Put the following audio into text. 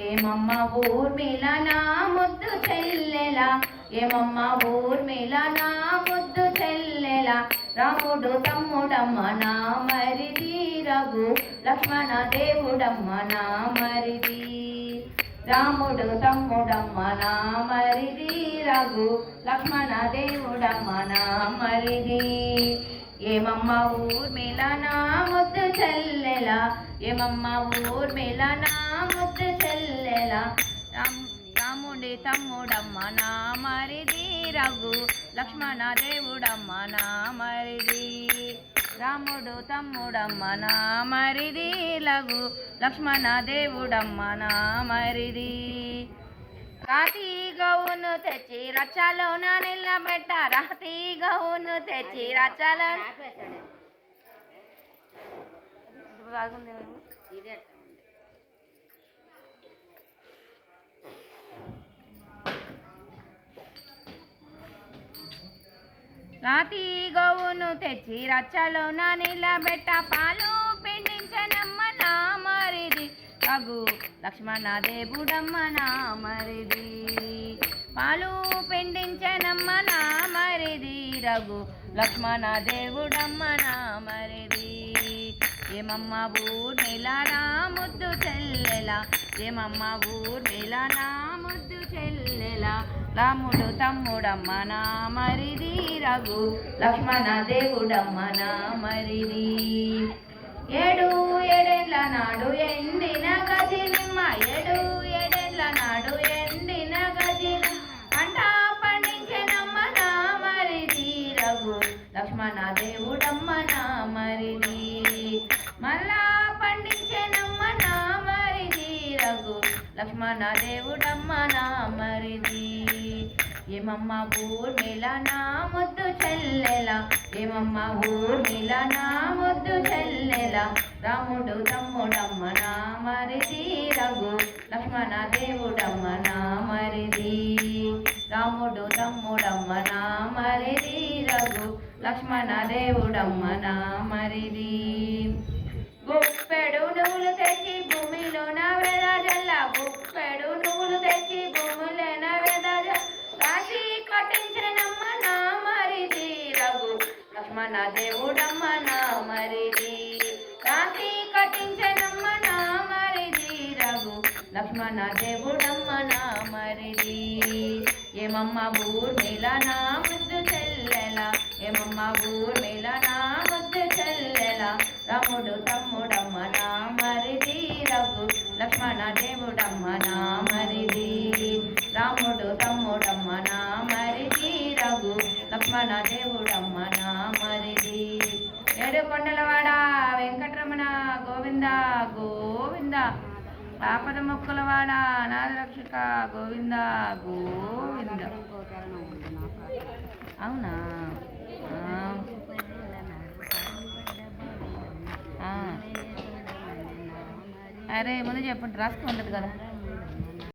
ఏమమ్మ ఊర్మిళ నా ముద్దు చెల్లెలా? ఏమమ్మ ఊర్మిళ నా ముద్దు చెల్లెలా? రాముడు తమ్ముడమ్మ నా మరిది రఘు. లక్ష్మణ దేవుడమ్మ నా మరిది. రాముడు తమ్ముడమ్మ నా మరిది రఘు. లక్ష్మణ దేవుడమ్మ నా మరిది. ఏమమ్మ ఊర్మిళ నా ముద్దు చెల్లెలా? ఏమమ్మ ఊర్మిళ నా ముద్దు చెల్లెలా రామ్- రాముడి తమ్ముడమ్మ నా మరిది రఘు లక్ష్మణ దేవుడమ్మ నా మరిది. రాముడు తమ్ముడమ్మ నా మరిది లఘు లక్ష్మణ దేవుడమ్మ నా మరిది. రాతి గౌను తెచ్చి రచ్చలోన నిలబెట్ట రాతి గౌను తెచ్చి రచ్చలో బాగుంది రాతి గోవును తెచ్చి రచ్చలోన నిలబెట్ట పాలు పిండించనమ్మ నా మరిది. రఘు లక్ష్మణ దేవుడమ్మ నా మరిది. పాలు పిండించనమ్మ నా మరిది. రఘు లక్ష్మణ దేవుడమ్మ నా మరిది. ఏమమ్మ ఊర్మిళ నా ముద్దు చెల్లెలా? ఏమమ్మ ఊర్మిళ నా ముద్దు చెల్లెలా? రాముడు తమ్ముడమ్మ నా మరిది రఘు. లక్ష్మణ దేవుడమ్మ నా మరిది. ఏడు ఏడేళ్ళ నాడు ఎండిన గజిలిమ్మ. ఏడు ఏడేళ్ళ నాడు ఎండిన గజిల పంట పండించెనమ్మ నా మరిది రఘు. లక్ష్మణ దేవుడమ్మ నా మరిది. మళ్ళా పండించేనమ్మ నా మరిది రఘు. లక్ష్మణ దేవుడమ్మ నా మరిది. ఏమమ్మ ఊర్మిళ నా ముద్దు చెల్లెలా? ఏమమ్మ ఊర్మిళ నా ముద్దు చెల్లెలా? రాముడు తమ్ముడమ్మ నా మరిది రఘు. లక్ష్మణ దేవుడమ్మ నా మరిది. రాముడు తమ్ముడమ్మ నా మరిది రఘు. లక్ష్మణ దేవుడమ్మ నా మరిది. గుప్పెడు నువ్వులు తెచ్చి భూమిలో భూమిలోన వెదజల్ల గుప్పెడు నువ్వులు తెచ్చి భూమిలో భూమిలోన వెదజల్ల రాశి కట్టించినమ్మ నా మరిది రఘు. లక్ష్మణ దేవుడమ్మ నా మరిది. రాశి కట్టించినమ్మ నా మరిది రఘు. లక్ష్మణ దేవుడమ్మ నా మరిది. ఏమమ్మ ఊర్మిళ నా ముద్దు చెల్లెల. ఏమమ్మ ఊర్మిళ మన దేవుడమ్మ నా మరిది. ఏడు కొండలవాడ వెంకటరమణ గోవింద గోవింద. ఆపద మొక్కులవాడ అనాథరక్షక గోవింద గోవింద. అవునా? అరే ముందు చెప్పండి రాసుకుంటుంది కదా.